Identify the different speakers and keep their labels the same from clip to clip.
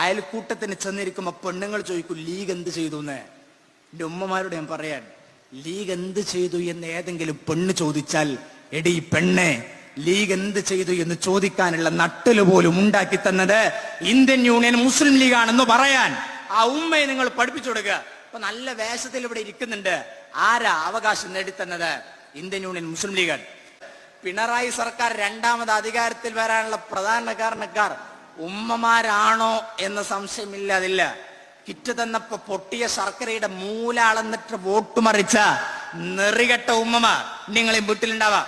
Speaker 1: അയൽക്കൂട്ടത്തിന് ചെന്നിരിക്കുമ്പോ പെണ്ണുങ്ങൾ ചോദിക്കും ലീഗ് എന്ത് ചെയ്തു എന്ന് എന്റെ ഉമ്മമാരോട് ഞാൻ പറയാൻ ലീഗ് എന്ത് ചെയ്തു എന്ന് ഏതെങ്കിലും പെണ്ണ് ചോദിച്ചാൽ എടി പെണ്ണെ ലീഗ് എന്ത് ചെയ്തു എന്ന് ചോദിക്കാനുള്ള നട്ടൽ പോലും ഉണ്ടാക്കി തന്നത് ഇന്ത്യൻ യൂണിയൻ മുസ്ലിം ലീഗാണെന്ന് പറയാൻ. ആ ഉമ്മയെ നിങ്ങൾ പഠിപ്പിച്ചു കൊടുക്കുക. ഇപ്പൊ നല്ല വേഷത്തിൽ ഇവിടെ ഇരിക്കുന്നുണ്ട്. ആരാ അവകാശം നേടിത്തന്നത്? ഇന്ത്യൻ യൂണിയൻ മുസ്ലിം ലീഗ് പിണറായി സർക്കാർ രണ്ടാമത് അധികാരത്തിൽ വരാനുള്ള പ്രധാന കാരണക്കാർ ഉമ്മമാരാണോ എന്ന സംശയമില്ല അതില്ല കിറ്റ് തന്നപ്പോ പൊട്ടിയ ശർക്കരയുടെ മൂലാളന്നിട്ട് വോട്ട് മറിച്ച നെറികെട്ട ഉമ്മമാർ. നിങ്ങളെ വീട്ടിലുണ്ടാവാം.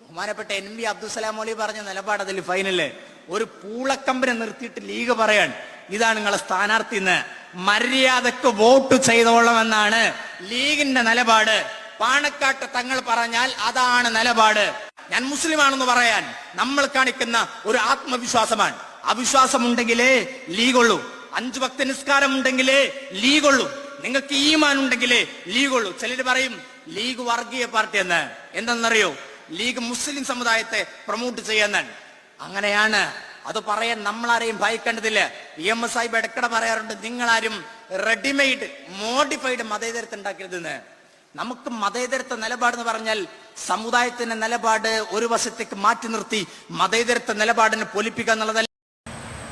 Speaker 1: ബഹുമാനപ്പെട്ട എൻ വി അബ്ദുസലാം മൗലി പറഞ്ഞ നിലപാട് അതിൽ ഫൈനൽ ഒരു പൂളക്കമ്പനെ നിർത്തിയിട്ട് ലീഗ് പറയാൻ ഇതാണ് നിങ്ങളെ സ്ഥാനാർത്ഥി എന്ന്. മര്യാദയ്ക്ക് വോട്ട് ചെയ്തോളമെന്നാണ് ലീഗിന്റെ നിലപാട്. പാണക്കാട്ട് തങ്ങൾ പറഞ്ഞാൽ അതാണ് നിലപാട്. ഞാൻ മുസ്ലിമാണെന്ന് പറയാൻ നമ്മൾ കാണിക്കുന്ന ഒരു ആത്മവിശ്വാസമാണ്. അവിശ്വാസം ഉണ്ടെങ്കിലേ ലീഗുള്ളൂ. അഞ്ചു ഭക്ത നിസ്കാരം ഉണ്ടെങ്കിലേ ലീഗുള്ളൂ. നിങ്ങൾക്ക് ഈമാൻ ഉണ്ടെങ്കിലേ ലീഗുള്ളൂ. ചിലർ പറയും ലീഗ് വർഗീയ പാർട്ടി എന്ന്. എന്തെന്നറിയോ? ലീഗ് മുസ്ലിം സമുദായത്തെ പ്രൊമോട്ട് ചെയ്യാന്നാണ് അങ്ങനെയാണ്. അത് പറയാൻ നമ്മളാരെയും ഭയക്കേണ്ടതില്ല. ഇ എം എസ് സാഹിബ് ഇടക്കിടെ പറയാറുണ്ട് നിങ്ങളാരും റെഡിമെയ്ഡ് മോഡിഫൈഡ് മതേതരത്വം ഉണ്ടാക്കരുതെന്ന്. നമുക്ക് മതേതരത്വ നിലപാട് എന്ന് പറഞ്ഞാൽ സമുദായത്തിന്റെ നിലപാട് ഒരു വശത്തേക്ക് മാറ്റി നിർത്തി മതേതരത്വ നിലപാടിനെ പൊലിപ്പിക്കുക എന്നുള്ളതല്ല.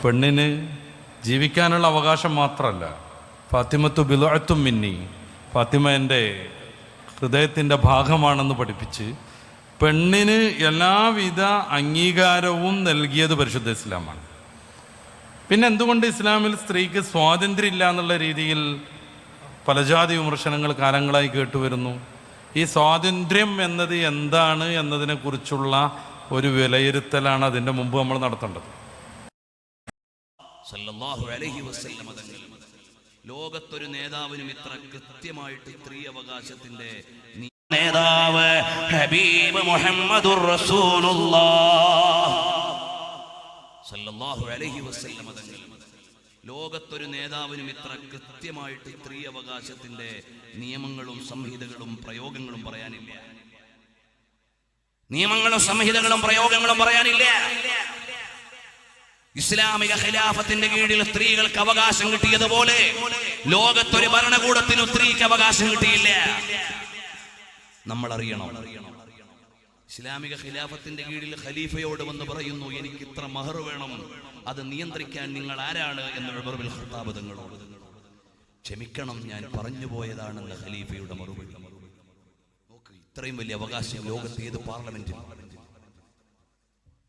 Speaker 2: പെണ്ണിന് ജീവിക്കാനുള്ള അവകാശം മാത്രമല്ല. ഫാത്തിമത്തു ബിലോഴത്തും മിന്നി. ഫാത്തിമ എന്റെ ഹൃദയത്തിന്റെ ഭാഗമാണെന്ന് പഠിപ്പിച്ച് പെണ്ണിന് എല്ലാവിധ അംഗീകാരവും നൽകിയത് പരിശുദ്ധ ഇസ്ലാമാണ്. പിന്നെ എന്തുകൊണ്ട് ഇസ്ലാമിൽ സ്ത്രീക്ക് സ്വാതന്ത്ര്യം ഇല്ല എന്നുള്ള രീതിയിൽ പലജാതി വിമർശനങ്ങൾ കാലങ്ങളായി കേട്ടുവരുന്നു. ഈ സ്വാതന്ത്ര്യം എന്നത് എന്താണ് എന്നതിനെക്കുറിച്ചുള്ള ഒരു വിലയിരുത്തലാണ് അതിന്റെ മുമ്പ് നമ്മൾ നടത്തേണ്ടത്.
Speaker 3: ലോകത്തൊരു നേതാവിനും ഇത്ര കൃത്യമായിട്ട് സ്ത്രീ അവകാശത്തിന്റെ നേതാവ് ഹബീബ് മുഹമ്മദുർ റസൂലുള്ളാഹ്. സല്ലല്ലാഹു അലൈഹി വസല്ലം ലോകത്തൊരു നേതാവിനും ഇത്ര കൃത്യമായിട്ട് സ്ത്രീ അവകാശത്തിന്റെ നിയമങ്ങളും സംഹിതകളും പ്രയോഗങ്ങളും പറയാനില്ല. നിയമങ്ങളും സംഹിതകളും പ്രയോഗങ്ങളും പറയാനില്ല. ഇസ്ലാമിക ഖിലാഫത്തിന്റെ കീഴിൽ സ്ത്രീകൾക്ക് അവകാശം കിട്ടിയതുപോലെ ലോകത്തൊരു ഭരണകൂടത്തിനും സ്ത്രീക്ക് അവകാശം കിട്ടിയില്ല. നമ്മൾ അറിയണം ഇസ്ലാമിക ഖിലാഫത്തിന്റെ കീഴിൽ ഖലീഫയോട് വന്ന് പറയുന്നു എനിക്ക് ഇത്ര മഹർ വേണം. അത് നിയന്ത്രിക്കാൻ നിങ്ങൾ ആരാണ് എന്ന് ഉമർ ബിൻ ഖത്താബ് തങ്ങളോട് ക്ഷമിക്കണം ഞാൻ പറഞ്ഞു പോയതാണെന്ന് ഖലീഫയുടെ മറുപടി. ഇത്രയും വലിയ അവകാശം ലോകത്തെ ഏത് പാർലമെന്റിൽ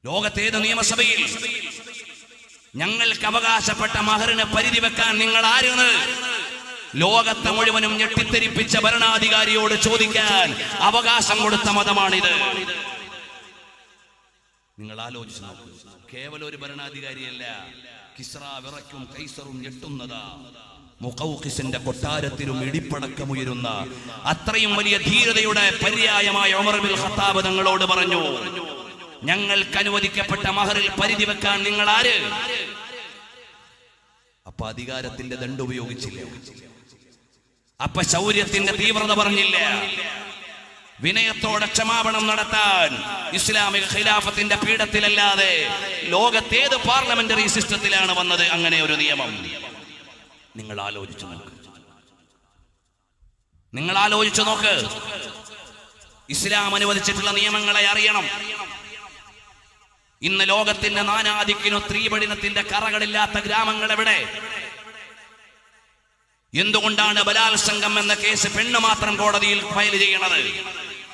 Speaker 3: ലോകത്തേത് നിയമസഭയിൽ. ഞങ്ങൾക്ക് അവകാശപ്പെട്ട മഹറിന് പരിധി വെക്കാൻ നിങ്ങൾ ആരെന്ന് ലോകത്തെ മുഴുവനും ഞെട്ടിത്തെരിപ്പിച്ച ഭരണാധികാരിയോട് ചോദിക്കാൻ അവകാശം കൊടുത്ത മതമാണിത്. നിങ്ങൾ ആലോചിച്ചു നോക്കൂ. കേവലം ഒരു ഭരണാധികാരിയല്ല. കിസ്ര വിറയ്ക്കും കൈസറും ഞെട്ടുന്നതാ. മുഖൌഖിസിന്റെ കൊട്ടാരത്തിലും ഇടിപ്പടക്കമുയരുന്ന അത്രയും വലിയ ധീരതയുടെ പര്യായമായ ഉമർ ബിൻ ഖത്താബ് തങ്ങളോട് പറഞ്ഞു ഞങ്ങൾക്ക് അനുവദിക്കപ്പെട്ട മഹറിൽ പരിധി വെക്കാൻ നിങ്ങൾ ആര്? അപ്പൊ അധികാരത്തിന്റെ ദണ്ട് ഉപയോഗിച്ചില്ല. അപ്പൊ ശൗര്യത്തിന്റെ തീവ്രത പറഞ്ഞില്ല. വിനയത്തോടെ ക്ഷമാപണം നടത്താൻ ഇസ്ലാമിക ഖിലാഫത്തിന്റെ പീഠത്തിലല്ലാതെ ലോകത്തേത് പാർലമെന്ററി സിസ്റ്റത്തിലാണ് വന്നത് അങ്ങനെ ഒരു നിയമം. നിങ്ങൾ ആലോചിച്ചു നോക്ക്. നിങ്ങൾ ആലോചിച്ചു നോക്ക്. ഇസ്ലാം അനുവദിച്ചിട്ടുള്ള നിയമങ്ങളെ അറിയണം. ഇന്ന് ലോകത്തിന്റെ നാനാദിക്കിനോ സ്ത്രീപഠനത്തിന്റെ കറകളില്ലാത്ത ഗ്രാമങ്ങൾ എവിടെ? എന്തുകൊണ്ടാണ് ബലാത്സംഗം എന്ന കേസ് പെണ്ണ് മാത്രം കോടതിയിൽ ഫയൽ ചെയ്യണത്?